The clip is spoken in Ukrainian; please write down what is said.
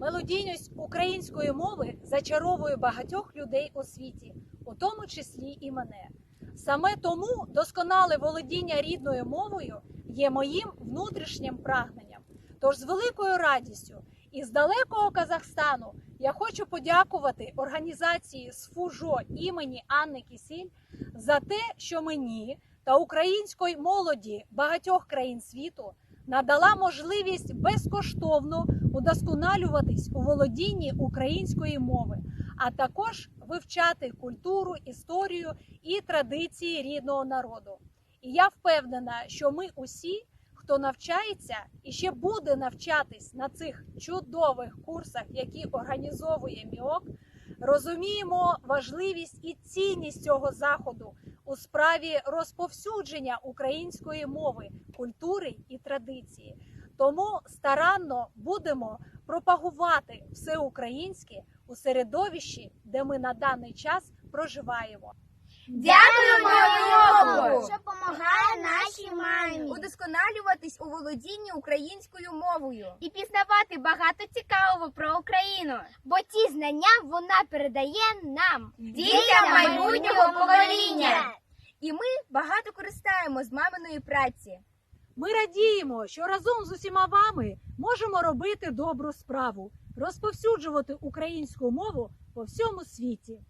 Мелодійність української мови зачаровує багатьох людей у світі, у тому числі і мене. Саме тому досконале володіння рідною мовою є моїм внутрішнім прагненням. Тож з великою радістю із далекого Казахстану я хочу подякувати організації СФУЖО імені Анни Кісіль за те, що мені та української молоді багатьох країн світу надала можливість безкоштовно удосконалюватись у володінні української мови, а також вивчати культуру, історію і традиції рідного народу. І я впевнена, що ми усі, хто навчається і ще буде навчатись на цих чудових курсах, які організовує МІОК, розуміємо важливість і цінність цього заходу у справі розповсюдження української мови, культури і традиції. Тому старанно будемо пропагувати все українське у середовищі, де ми на даний час проживаємо. Дякуємо мамі. Удосконалюватись у володінні українською мовою. І пізнавати багато цікавого про Україну, бо ті знання вона передає нам, Дітям майбутнього покоління. І ми багато користаємо з маминої праці. Ми радіємо, що разом з усіма вами можемо робити добру справу, розповсюджувати українську мову по всьому світі.